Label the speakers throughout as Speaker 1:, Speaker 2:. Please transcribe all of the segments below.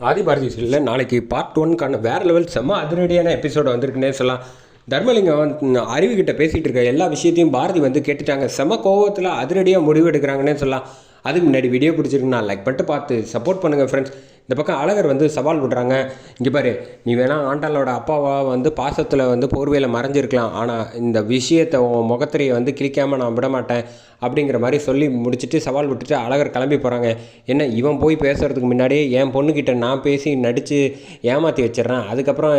Speaker 1: ஆதி பாரதி சீரியலில் நாளைக்கு பார்ட் ஒன்க்கான வேறு லெவல் செம்ம அதிரடியான எபிசோடு வந்திருக்குன்னே சொல்லலாம். தர்மலிங்கம் வந்து அறிவுகிட்ட பேசிகிட்டு இருக்க எல்லா விஷயத்தையும் பாரதி வந்து கேட்டுட்டாங்க. செம கோவத்தில் அதிரடியாக முடிவு எடுக்கிறாங்கன்னே சொல்லலாம். அதுக்கு முன்னாடி வீடியோ பிடிச்சிருக்குன்னா லைக் பண்ணிட்டு பார்த்து சப்போர்ட் பண்ணுங்கள் ஃப்ரெண்ட்ஸ் இந்த பக்கம் அழகர் வந்து சவால் விடுறாங்க. இங்கே பாரு நீ வேணால் ஆண்டாளோட அப்பாவா வந்து பாசத்தில் வந்து போர்வையில் மறைஞ்சிருக்கலாம். ஆனால் இந்த விஷயத்தை உன் முகத்திரையை வந்து கிழிக்காமல் நான் விட மாட்டேன் அப்படிங்கிற மாதிரி சொல்லி முடிச்சுட்டு சவால் விட்டுட்டு அழகர் கிளம்பி போகிறாங்க என்ன இவன் போய் பேசுகிறதுக்கு முன்னாடியே என் பொண்ணுக்கிட்ட நான் பேசி நடித்து ஏமாற்றி வச்சிடறேன். அதுக்கப்புறம்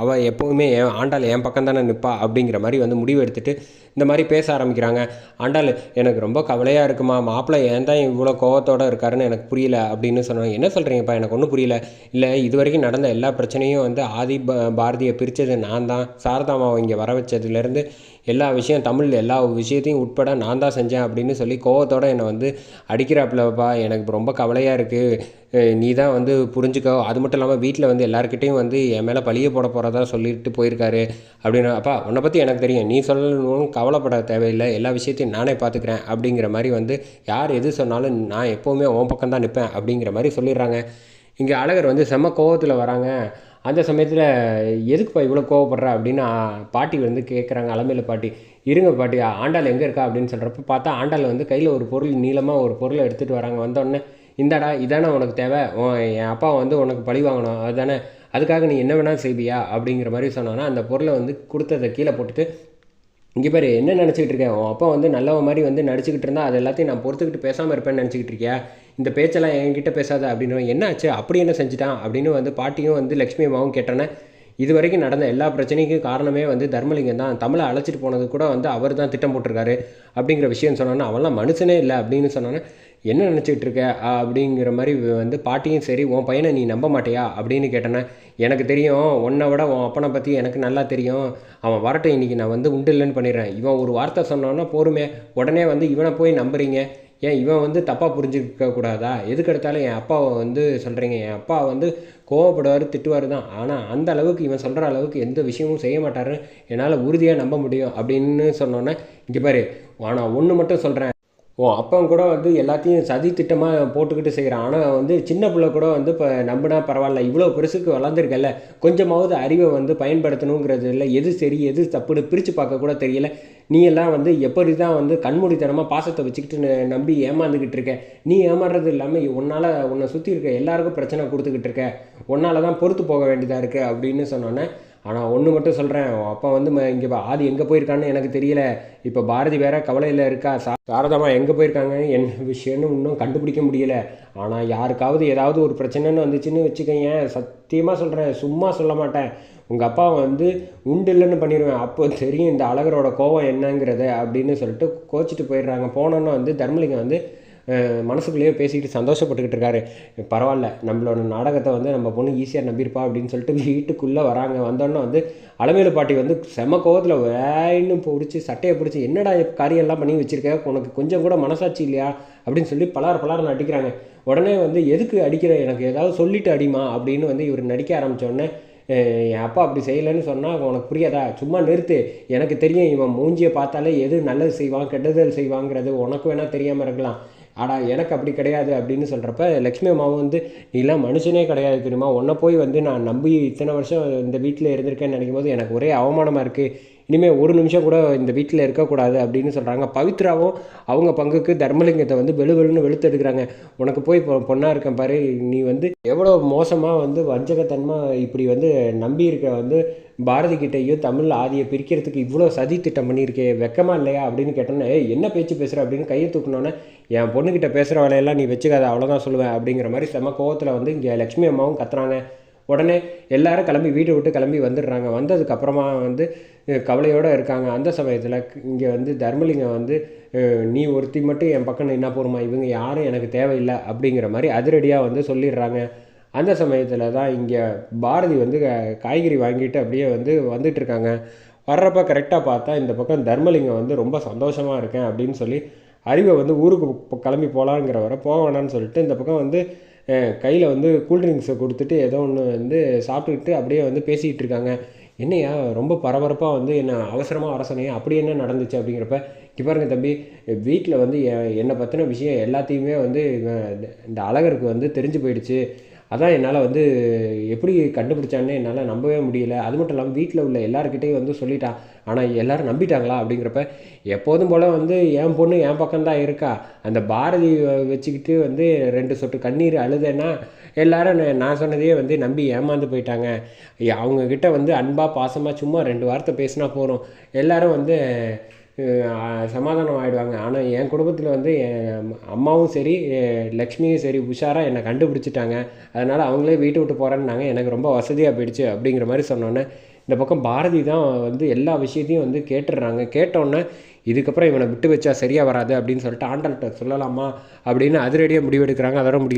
Speaker 1: அவள் எப்போவுமே என் ஆண்டாள் என் பக்கம் தானே நிற்பா அப்படிங்கிற மாதிரி வந்து முடிவு எடுத்துகிட்டு இந்த மாதிரி பேச ஆரம்பிக்கிறாங்க. ஆண்டாள் எனக்கு ரொம்ப கவலையாக இருக்குமா? மாப்பிள்ளை ஏன் தான் இவ்வளோ கோவத்தோடு இருக்காருன்னு எனக்கு புரியல அப்படின்னு சொன்னாங்க. என்ன சொல்கிறீங்கப்பா எனக்கு ஒன்றும் புரியல. இல்லை இது வரைக்கும் நடந்த எல்லா பிரச்சனையும் வந்து ஆதி ப பாரதியை பிரித்தது நான் தான். சாரதாமாவை இங்கே வர வச்சதுலேருந்து எல்லா விஷயம் தமிழ் எல்லா விஷயத்தையும் உட்பட நான் தான் செஞ்சேன் அப்படின்னு சொல்லி கோவத்தோடு என்னை வந்து அடிக்கிறாப்புலப்பா எனக்கு ரொம்ப கவலையாக இருக்குது நீ தான் வந்து புரிஞ்சுக்கோ. அது மட்டும் இல்லாமல் வீட்டில் வந்து எல்லாருக்கிட்டையும் வந்து என் மேலே பழிய போட போகிறதா சொல்லிட்டு போயிருக்காரு அப்படின்னு. அப்பா உன்னை பற்றி எனக்கு தெரியும். நீ சொல்லணும் கவலைப்பட தேவையில்லை. எல்லா விஷயத்தையும் நானே பார்த்துக்கிறேன் அப்படிங்கிற மாதிரி வந்து யார் எது சொன்னாலும் நான் எப்போவுமே உன் பக்கம் தான் நிற்பேன் அப்படிங்கிற மாதிரி சொல்லிடுறாங்க. இங்கே அழகர் வந்து செம்ம கோவத்தில் வராங்க. அந்த சமயத்தில் எதுக்குப்பா இவ்வளோ கோவப்படுற? அப்படின்னு பாட்டி வந்து கேட்குறாங்க அலமையில் பாட்டி இருங்க பாட்டி. ஆண்டாள் எங்கே இருக்கா? அப்படின்னு சொல்கிறப்ப பார்த்தா ஆண்டாள் வந்து கையில் ஒரு பொருள் நீளமாக ஒரு பொருளை எடுத்துகிட்டு வராங்க. வந்தோடனே இந்தாடா இதானே உனக்கு தேவை. என் அப்பா வந்து உனக்கு பழி வாங்கணும். அதுதானே. அதுக்காக நீ என்ன வேணால் செய்வியா? அப்படிங்கிற மாதிரி சொன்னோன்னா அந்த பொருளை வந்து கொடுத்ததை கீழே போட்டுட்டு இங்கே பாரு என்ன நினச்சிக்கிட்டு இருக்கேன் உன் அப்பா வந்து நல்லவன் மாதிரி வந்து நடிச்சுக்கிட்டு இருந்தா அது எல்லாத்தையும் நான் பொறுத்துக்கிட்டு பேசாமல் இருப்பேன்னு நினச்சிக்கிட்டு இருக்கியா? இந்த பேச்செல்லாம் என்கிட்ட பேசாத அப்படின்னு என்ன ஆச்சு? அப்படி என்ன செஞ்சுட்டான்? அப்படின்னு வந்து பாட்டியும் வந்து லக்ஷ்மி அம்மாவும் கேட்டோன்னே இது வரைக்கும் நடந்த எல்லா பிரச்சனைக்கும் காரணமே வந்து தர்மலிங்கம் தான். தமிழை அழைச்சிட்டு போனது கூட வந்து அவர் தான் திட்டம் போட்டிருக்காரு. அப்படிங்கிற விஷயம் சொன்னோன்னா அவன்லாம் மனுஷனே இல்லை அப்படின்னு சொன்னோன்னே என்ன நினச்சிக்கிட்டு இருக்க? அப்படிங்கிற மாதிரி வந்து பாட்டியும் சரி உன் பையனை நீ நம்ப மாட்டியா? அப்படின்னு கேட்டேன்னா எனக்கு தெரியும். உன்னை விட உன் அப்பனை பற்றி எனக்கு நல்லா தெரியும். அவன் வரட்டும் இன்றைக்கி நான் வந்து உண்டு இல்லைன்னு பண்ணிடுறேன். இவன் ஒரு வார்த்தை சொன்னோன்னா போருமே. உடனே வந்து இவனை போய் நம்புறீங்க. ஏன் இவன் வந்து தப்பாக புரிஞ்சுக்க கூடாதா? எதுக்கு எடுத்தாலும் என் அப்பாவை வந்து சொல்கிறீங்க என் அப்பா வந்து கோவப்படுவார் திட்டுவார் தான். ஆனால் அந்த அளவுக்கு இவன் சொல்கிற அளவுக்கு எந்த விஷயமும் செய்ய மாட்டாருன்னு என்னால் உறுதியாக நம்ப முடியும். அப்படின்னு சொன்னோன்னே இங்கே பாரு. ஆனால் ஒன்று மட்டும் சொல்கிறேன் ஓ அப்பன் கூட வந்து எல்லாத்தையும் சதி திட்டமாக போட்டுக்கிட்டு செய்கிறான் ஆனால் வந்து சின்ன பிள்ளை கூட வந்து இப்போ நம்பினா பரவாயில்ல இவ்வளோ பெருசுக்கு வளர்ந்துருக்கல கொஞ்சமாவது அறிவை வந்து பயன்படுத்தணுங்கிறது இல்லை எது சரி எது தப்புன்னு பிரித்து பார்க்க கூட தெரியல. நீ எல்லாம் வந்து எப்படி தான் வந்து கண்மூடித்தனமாக பாசத்தை வச்சுக்கிட்டு நம்பி ஏமாந்துக்கிட்டு இருக்க? நீ ஏமாறுறது இல்லாமல் உன்னால் உன்னை சுற்றி இருக்க எல்லாருக்கும் பிரச்சனை கொடுத்துக்கிட்டு இருக்க? உன்னால் தான் பொறுத்து போக வேண்டியதாக இருக்குது அப்படின்னு சொன்னோன்னே ஆனால் ஒன்று மட்டும் சொல்கிறேன் அப்பா வந்து இங்கே ஆதி எங்கே போயிருக்கான்னு எனக்கு தெரியல. இப்போ பாரதி வேற கவலையில் இருக்கா? சா சாரதாமா எங்கே போயிருக்காங்க என்ன விஷயம்னு இன்னும் கண்டுபிடிக்க முடியல. ஆனால் யாருக்காவது ஏதாவது ஒரு பிரச்சனைன்னு வந்துச்சுன்னு வச்சுக்கோங்க சத்தியமாக சொல்கிறேன் சும்மா சொல்ல மாட்டேன். உங்கள் அப்பா வந்து உண்டு இல்லைன்னு பண்ணிடுவேன் அப்போ தெரியும் இந்த அழகரோட கோவம் என்னங்கிறத அப்படின்னு சொல்லிட்டு கோச்சிட்டு போயிடுறாங்க. போனோன்னு வந்து தர்மலிங்கம் வந்து மனசுக்குள்ளேயே பேசிக்கிட்டு சந்தோஷப்பட்டுக்கிட்டு இருக்காரு. பரவாயில்ல நம்மளோட நாடகத்தை வந்து நம்ம பொண்ணு ஈஸியாக நம்பியிருப்பா அப்படின்னு சொல்லிட்டு வீட்டுக்குள்ளே வராங்க. வந்தோன்னே வந்து அலமேலு பாட்டி வந்து செம கோவத்தில் வேன்னு பிடிச்சி சட்டையை பிடிச்சி என்னடா காரியெல்லாம் பண்ணி வச்சுருக்க? உனக்கு கொஞ்சம் கூட மனசாட்சி இல்லையா? அப்படின்னு சொல்லி பலார் பலார்னு அடிக்கிறாங்க உடனே வந்து எதுக்கு அடிக்கிற? எனக்கு ஏதாவது சொல்லிட்டு அடிமா? அப்படின்னு வந்து இவர் நடிக்க ஆரம்பித்தோடனே என் அப்பா அப்படி செய்யலைன்னு சொன்னால் உனக்கு புரியாதா? சும்மா நிறுத்து. எனக்கு தெரியும் இவன் மூஞ்சியை பார்த்தாலே எது நல்லது செய்வான் கெட்டதல் செய்வாங்கிறது உனக்கு வேணால் தெரியாமல் இருக்கலாம். ஆனால் எனக்கு அப்படி கிடையாது அப்படின்னு சொல்கிறப்ப லக்ஷ்மி அம்மாவும் வந்து நீலாம் மனுஷனே கிடையாது தெரியுமா? உன்னை போய் வந்து நான் நம்பி இத்தனை வருஷம் இந்த வீட்டில் இருந்திருக்கேன்னு நினைக்கும் போது எனக்கு ஒரே அவமானமாக இருக்குது இனிமேல் ஒரு நிமிஷம் கூட இந்த வீட்டில் இருக்கக்கூடாது அப்படின்னு சொல்கிறாங்க பவித்ராவும் அவங்க பங்குக்கு தர்மலிங்கத்தை வந்து வெளு வெளுன்னு வெளுத்தெடுக்கிறாங்க உனக்கு போய் இப்போ பொண்ணாக இருக்கேன் பாரு. நீ வந்து எவ்வளோ மோசமாக வந்து வஞ்சகத்தன்மாக இப்படி வந்து நம்பியிருக்க வந்து பாரதி கிட்டேயோ தமிழ் ஆதியை பிரிக்கிறதுக்கு இவ்வளோ சதி திட்டம் பண்ணியிருக்கே வெக்கமா இல்லையா அப்படின்னு கேட்டோன்னே என்ன பேச்சு பேசுகிற அப்படின்னு கையை தூக்கினோன்னே என் பொண்ணுக்கிட்ட பேசுகிற வேலையெல்லாம் நீ வச்சுக்காத அவ்வளோதான் சொல்லுவேன் அப்படிங்கிற மாதிரி செம கோவத்தில் வந்து இங்கே லக்ஷ்மி அம்மாவும் கத்துறாங்க. உடனே எல்லாரும் கிளம்பி வீட்டை விட்டு கிளம்பி வந்துடுறாங்க. வந்ததுக்கப்புறமா வந்து கவலையோடு இருக்காங்க. அந்த சமயத்தில் இங்கே வந்து தர்மலிங்கம் வந்து நீ ஒருத்தி மட்டும் என் பக்கம் என்ன போருமா இவங்க யாரும் எனக்கு தேவையில்லை அப்படிங்கிற மாதிரி அதிரடியாக வந்து சொல்லிடுறாங்க. அந்த சமயத்தில் தான் இங்கே பாரதி வந்து காய்கறி வாங்கிட்டு அப்படியே வந்து வந்துட்டுருக்காங்க வர்றப்ப கரெக்டாக பார்த்தா இந்த பக்கம் தர்மலிங்கம் வந்து ரொம்ப சந்தோஷமாக இருக்கேன் அப்படின்னு சொல்லி அறிவை வந்து ஊருக்கு கிளம்பி போகலாங்கிற வர போக வேணான்னு சொல்லிட்டு இந்த பக்கம் வந்து கையில் வந்து கூல்ட்ரிங்க்ஸை கொடுத்துட்டு ஏதோ ஒன்று வந்து சாப்பிட்டுக்கிட்டு அப்படியே வந்து பேசிகிட்டு இருக்காங்க. என்னையா ரொம்ப பரபரப்பாக வந்து என்ன அவசரமாக வர சொன்னீங்க அப்படி என்ன நடந்துச்சு அப்படிங்கிறப்ப இங்கே பாருங்க தம்பி வீட்டில் வந்து என்னை பற்றின விஷயம் எல்லாத்தையுமே வந்து இந்த அழகருக்கு வந்து தெரிஞ்சு போயிடுச்சு. அதான் என்னால் வந்து எப்படி கண்டுபிடிச்சான்னு என்னால் நம்பவே முடியல. அது மட்டும் இல்லாமல் வீட்டில் உள்ள எல்லாருக்கிட்டையும் வந்து சொல்லிட்டான் ஆனால் எல்லோரும் நம்பிட்டாங்களா? அப்படிங்கிறப்ப எப்போதும் போல் வந்து என் பொண்ணு என் பக்கம்தான் இருக்கா. அந்த பாரதி வச்சுக்கிட்டு வந்து ரெண்டு சொட்டு கண்ணீர் அழுதேன்னா எல்லாரும் நான் சொன்னதையே வந்து நம்பி ஏமாந்து போயிட்டாங்க. அவங்கக்கிட்ட வந்து அன்பாக பாசமாக சும்மா ரெண்டு வார்த்தை பேசினா போகிறோம் எல்லோரும் வந்து சமாதானம் ஆகிடுவாங்க ஆனால் என் குடும்பத்தில் வந்து என் அம்மாவும் சரி லக்ஷ்மியும் சரி உஷாராக என்னை கண்டுபிடிச்சிட்டாங்க. அதனால் அவங்களே வீட்டை விட்டு போகிறேன்னாங்க எனக்கு ரொம்ப வசதியாக போயிடுச்சு அப்படிங்கிற மாதிரி சொன்னோன்னே இந்த பக்கம் பாரதி தான் வந்து எல்லா விஷயத்தையும் வந்து கேட்டுடுறாங்க. கேட்டோன்னே இதுக்கப்புறம் இவனை விட்டு வச்சா சரியாக வராது அப்படின்னு சொல்லிட்டு ஆண்டாள்கிட்ட சொல்லலாமா அப்படின்னு அதிரடியாக முடிவெடுக்கிறாங்க. அதோட முடியும்